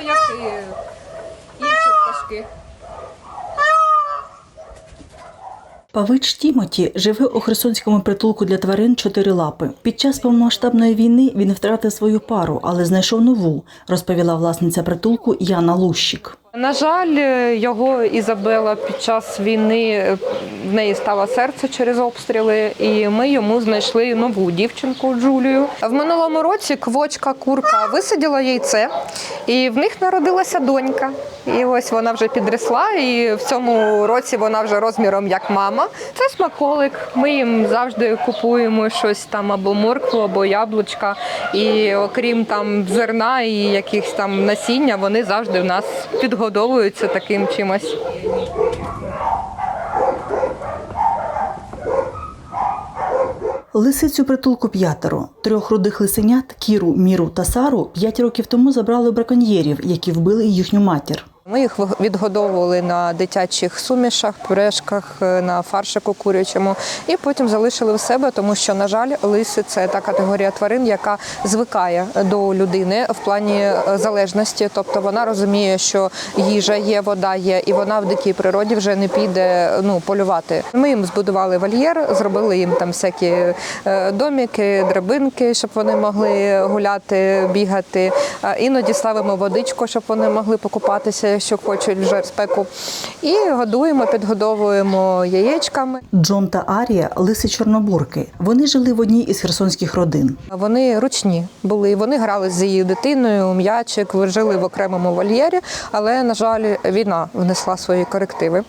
як і інші пташки. Павич Тімоті живе у Херсонському притулку для тварин чотири лапи. Під час повномасштабної війни він втратив свою пару, але знайшов нову, розповіла власниця притулку Яна Лущик. На жаль, його Ізабела під час війни в неї стало серце через обстріли, і ми йому знайшли нову дівчинку Джулію. В минулому році квочка курка висадила яйце, і в них народилася донька. І ось вона вже підросла, і в цьому році вона вже розміром як мама. Це смаколик. Ми їм завжди купуємо щось там або моркву, або яблучка. І окрім там зерна і якихось там насіння, вони завжди в нас підгодовуються таким чимось. Лисицю притулку п'ятеро. Трьох рудих лисенят Кіру, Міру та Сару п'ять років тому забрали браконьєрів, які вбили їхню матір. Ми їх відгодовували на дитячих сумішах, пюрешках, е, на фаршику курячому, і потім залишили в себе, тому що, на жаль, лиси це та категорія тварин, яка звикає до людини в плані е, залежності. Тобто вона розуміє, що їжа є, вода є, і вона в дикій природі вже не піде ну полювати. Ми їм збудували вольєр, зробили їм там всякі е, доміки, драбинки, щоб вони могли гуляти, бігати. Іноді ставимо водичку, щоб вони могли покупатися, якщо хочуть вже спеку. І годуємо, підгодовуємо яєчками. Джон та Арія лиси чорнобурки. Вони жили в одній із херсонських родин. Вони ручні були. Вони грали з її дитиною, м'ячик, жили в окремому вольєрі, але, на жаль, війна внесла свої корективи.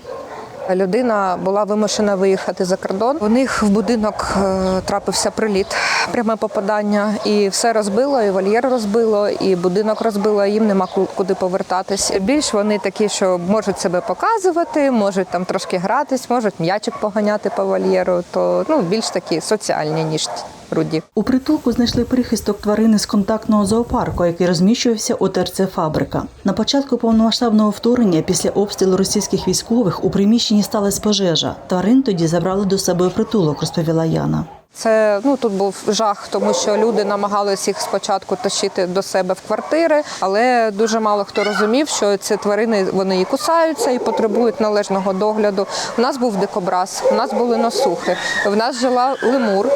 Людина була вимушена виїхати за кордон. У них в будинок е, трапився приліт, пряме попадання, і все розбило, і вольєр розбило, і будинок розбило. Їм нема ку- куди повертатись. Більш вони такі, що можуть себе показувати, можуть там трошки гратись, можуть м'ячик поганяти по вольєру. То ну більш такі соціальні ніж руді. У притулку знайшли прихисток тварини з контактного зоопарку, який розміщувався у ТРЦ Фабрика. На початку повномасштабного вторгнення після обстрілу російських військових у приміщенні сталася пожежа. Тварин тоді забрали до себе у притулок, розповіла Яна. Це ну тут був жах, тому що люди намагалися їх спочатку тащити до себе в квартири, але дуже мало хто розумів, що ці тварини вони і кусаються, і потребують належного догляду. У нас був дикобраз, у нас були носухи, в нас жила лемур,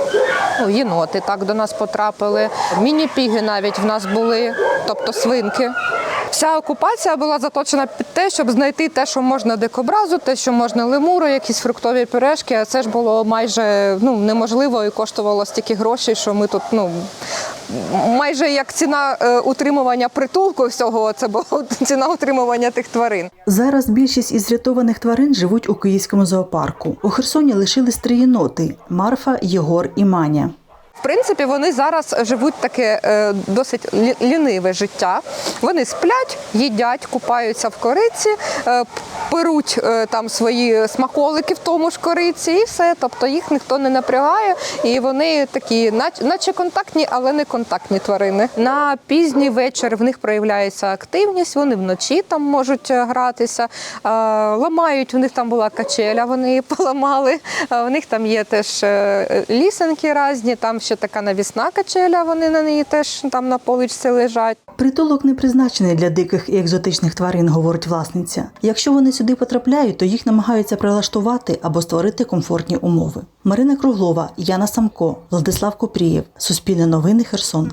ну, єноти так до нас потрапили. Міні-піги навіть в нас були, тобто свинки. Вся окупація була заточена під те, щоб знайти те, що можна дикобразу, те, що можна лемуру, якісь фруктові пюрешки. А це ж було майже ну, неможливо і коштувало стільки грошей, що ми тут ну, майже як ціна е, утримування притулку всього, це була ціна утримування тих тварин. Зараз більшість із врятованих тварин живуть у київському зоопарку. У Херсоні лишились три єноти: Марфа, Єгор і Маня. Принципі, вони зараз живуть таке е, досить ліниве життя. Вони сплять, їдять, купаються в кориці, е, перуть е, там свої смаколики в тому ж кориці, і все. Тобто їх ніхто не напрягає, і вони такі, наче контактні, але не контактні тварини. На пізній вечір в них проявляється активність. Вони вночі там можуть гратися, ламають. У них там була качеля, вони її поламали. У них там є теж лісенки різні, там ще така навісна качеля, вони на неї теж там на поличці лежать. Притулок не призначений для диких і екзотичних тварин, говорить власниця. Якщо вони сюди потрапляють, то їх намагаються прилаштувати або створити комфортні умови. Марина Круглова, Яна Самко, Владислав Купрієв. Суспільне новини Херсон.